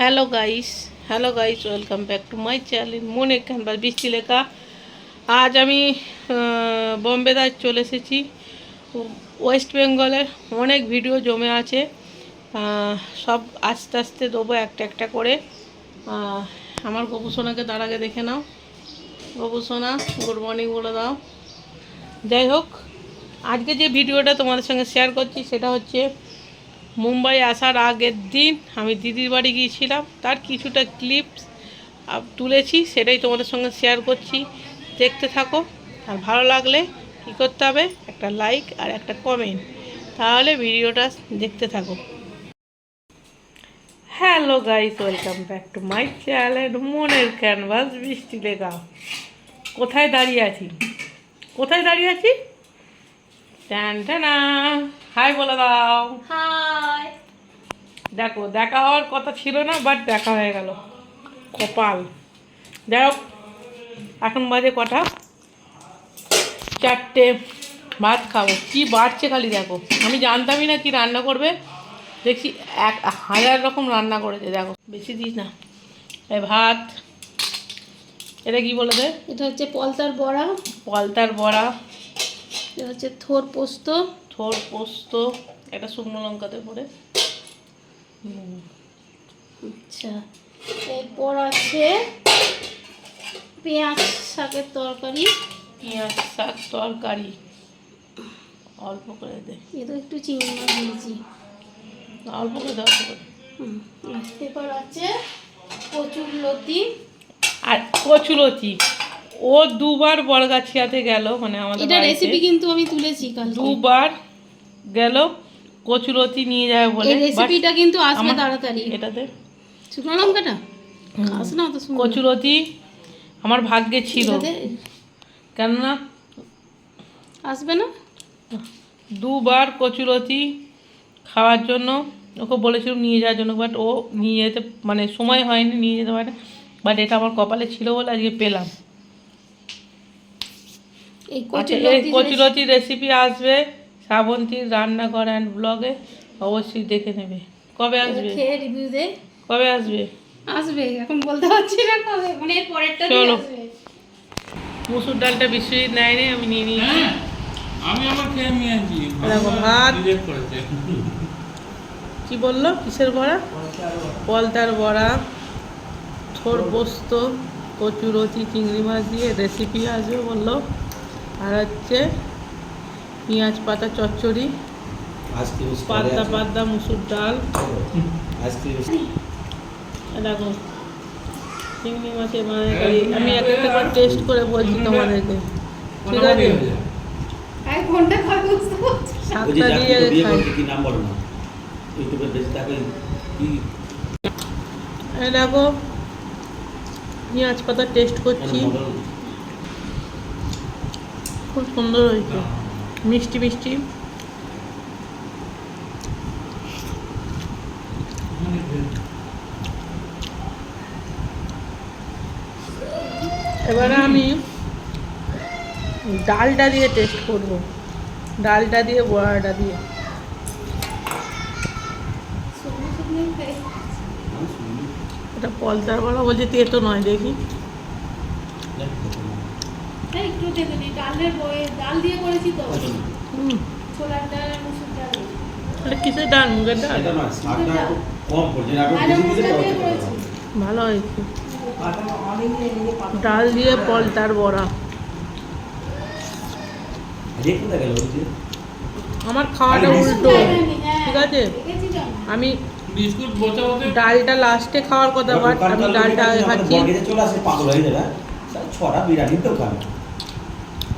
Hello guys hello guys welcome back to my channel মনে canvas বৃষ্টি লেখা। আজ আমি বোম্বে দায় চলে এসেছি। ওয়েস্ট বেঙ্গলের অনেক ভিডিও জমে আছে। সব আস্তে আস্তে দেবো একটা একটা করে। আমার গপু সোনাকে আগে দেখে নাও। গপু গুড মর্নিং বলে দাও। যাই হোক, আজকে যে ভিডিওটা তোমাদের সঙ্গে শেয়ার করছি, সেটা হচ্ছে মুম্বাই আসার আগের দিন আমি দিদির বাড়ি গিয়েছিলাম। তার কিছুটা ক্লিপস তুলেছি, সেটাই তোমাদের সঙ্গে শেয়ার করছি। দেখতে থাকো, আর ভালো লাগলে কী করতে হবে? একটা লাইক আর একটা কমেন্ট তাহলে ভিডিওটা দেখতে থাকো। Hello guys welcome back to my channel মনের ক্যানভাস বৃষ্টি লেখা কোথায় দাঁড়িয়ে আছি? কোথায় দাঁড়িয়ে আছি? ট্যান ট্যানা হাই বলে দাও। হাই দেখো দেখা হওয়ার কথা ছিল না বাট দেখা হয়ে গেল। কপাল। যাই হোক এখন বাজে কটা? চারটে। ভাত খাব। কি বাড়ছে খালি দেখো। আমি জানতামই না কি রান্না করবে। দেখছি এক হাজার রকম রান্না করেছে দেখো। বেশি দিস না। এই ভাত। এটা কি বলে দে এটা হচ্ছে পলতার বড়া। পলতার বড়া। এটা হচ্ছে থোর পোস্ত। থোর পোস্ত। একটা শুকনো লঙ্কাতে পরে আচ্ছা এরপর আছে পেঁয়াজ শাকের তরকারি। পেঁয়াজ শাক তরকারি। অল্প করে দে। এটা একটু চিংড়ি মাছ দিয়েছি। অল্প করে দে অল্প করে এরপর আছে কচুর লতি। আর কচুলতি ও দুবার বড়গাছিয়াতে গেল মানে আমাদের এটা রেসিপি কিন্তু আমি তুলেছি কাল দুবার গেল কচুলতি নিয়ে যাবে বলে এই রেসিপিটা কিন্তু আসবে তাড়াতাড়ি। এটাতে। শুকনো লঙ্কাটা? খাস না তো শুকনো কচুলতি আমার ভাগ্যে ছিল। কেননা আসবে না? দুবার কচুলতি খাওয়ার জন্য ওকে বলেছিলাম নিয়ে যাওয়ার জন্য বাট ও নিয়ে যেতে মানে সময় হয়নি নিয়ে যেতে পারে। বাট এটা আমার কপালে ছিল বলে আজকে পেলাম। এই আচ্ছা কচুর এই লতি কচুলতির রেসিপি আসবে। শ্রাবন্তীর রান্নাঘর অ্যান্ড ব্লগে অবশ্যই দেখে নেবে। কবে আসবে? খেয়ে রিভিউ দে। কবে আসবে? আসবে এখন বলতে পারছি না কবে। মানে এর পরেরটা চলো। মুসুর ডালটা বিশ্বজিৎ নেয়নি আমি নিয়ে নিয়েছি। আমি আমার খেয়ে নিয়েছি দেখো, ভাত। কি বলল? কিসের বড়া? পলতার বড়া থোর পোস্ত কচুরতি চিংড়ি মাছ দিয়ে রেসিপি আসবে বলল। আর হচ্ছে পেঁয়াজ পাতা চচ্চড়ি আজকে পাতা পাতা মুসুর ডাল। আজকে দেখো চিংড়ি মাছের আমি এক একটা করে টেস্ট করে বলছি তোমাদেরকে। ঠিক আছে? দিয়ে খাই। দেখো পেঁয়াজ পাতা টেস্ট করছি। খুব সুন্দর হয়েছে। মিষ্টি মিষ্টি। এবারে আমি ডালটা দিয়ে টেস্ট করব। ডালটা দিয়ে, বড়াটা দিয়ে। এটা পলতার বড়া বলছে, তেতো নয়, দেখি। হ্যাঁ একটু টেকে দিই ডালের ডাল দিয়ে করেছি তো। ছোলার ডাল আর মুসুর ডাল। এটা কিসের ডাল? মুগের ডাল? এটা নয় শাকটা কম পড়ছে না ভালো বেশি মশলা দিয়ে করেছি। ভালো হয়েছে। ডাল দিয়ে পলতার বড়া। আমার খাওয়াটা উল্টো। হ্যাঁ, ঠিক আছে? আমি। বিস্কুট ডালটা লাস্টে খাওয়ার কথা বাট আমি ডালটা খাচ্ছি। চলে আসে পাগল হয়ে যাবে? ছড়া বিরিয়ানির দোকান।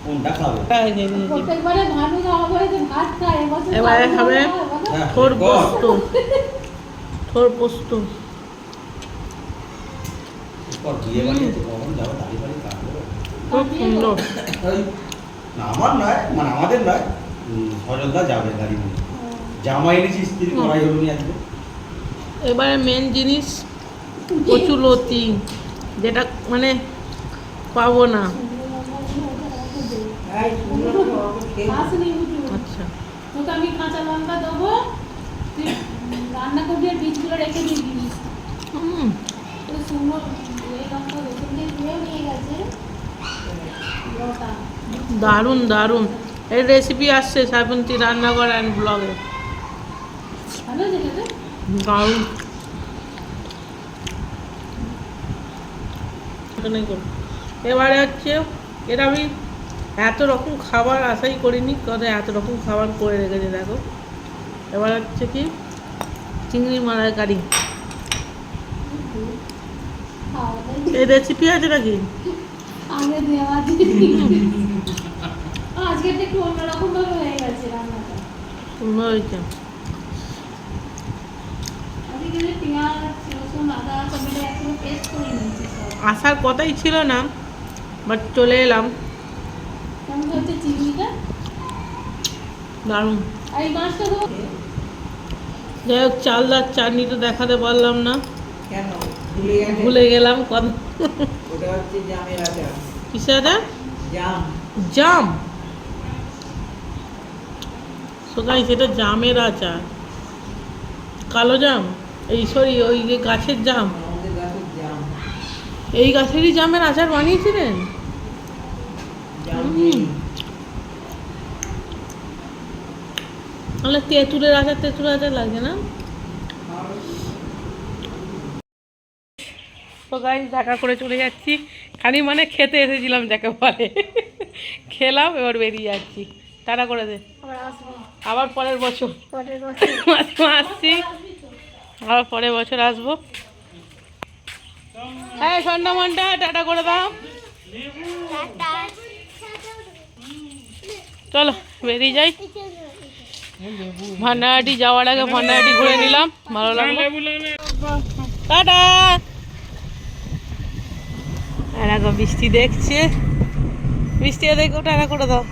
কোনটা খাবে এই যে নিয়েছি। প্রত্যেকবারে ভানু যাওয়া করে যে ভাত খায় এবারে হয়? হ্যাঁ, থোর পোস্ত। থোর পোস্ত। খুব সুন্দর। আমার নয় মানে আমাদের নয়। সজলদা যাবে গাড়ি জামা এনেছি স্ত্রী করাই হলো নিয়ে এবারে মেন জিনিস কচুলতি যেটা মানে পাবো না। আচ্ছা। তোকে আমি কাঁচা লঙ্কা দেবো তুই রান্না করবি আর বীজগুলো রেখে দিবি। হুম, এই লঙ্কা রসুন দিয়ে ধুয়েও নিয়ে গেছে। দারুণ দারুণ। এই রেসিপি আসছে শ্রাবন্তী রান্নাঘর অ্যান্ড ব্লগে দারুণ। এখানেই এবারে হচ্ছে এটা আমি এত রকম খাবার আশাই করিনি কত এত রকম খাবার করে রেখেছে দেখো। এবার হচ্ছে কি চিংড়ি খাওয়া দাওয়া এই রেসিপি আছে নাকি? আগে দেওয়া আজকে একটু অন্যরকম ভাবে হয়ে গেছে রান্নাটা। সুন্দর হয়েছে। করে আসার কথাই ছিল না বাট চলে এলাম। কেমন হচ্ছে চিংড়িটা। দারুণ। আর এই মাছটা তো যাই হোক চালদার চাটনি তো দেখাতে পারলাম না। কেন? ভুলে গেলাম কত ওটা হচ্ছে জামের আচার। কিসে আছে জাম। জাম? সোগাই সেটা জামের আচার। কালো জাম? এই সরি ওই যে গাছের জাম। আমাদের গাছের জাম। এই গাছেরই জামের আচার বানিয়েছিলেন। তাহলে তেঁতুলের আচার তেঁতুলের আচার লাগে না? তো গাই দেখা করে চলে যাচ্ছি। খালি মানে খেতে এসেছিলাম যাকে বলে। খেলাম এবার বেরিয়ে যাচ্ছি। টাটা করে দে। আবার পরের বছর। পরের বছর। মাঝে আসছি। আবার পরের বছর আসব। হ্যাঁ সন্ধ্যামনটা টাটা করে দাও। চলো বেরিয়ে যাই। ভান্ডারহাটি যাওয়ার আগে ভান্ডারহাটি ঘুরে নিলাম, ভালো লাগল। বৃষ্টি দেখছে। বৃষ্টি দেখো টাটা করে দাও।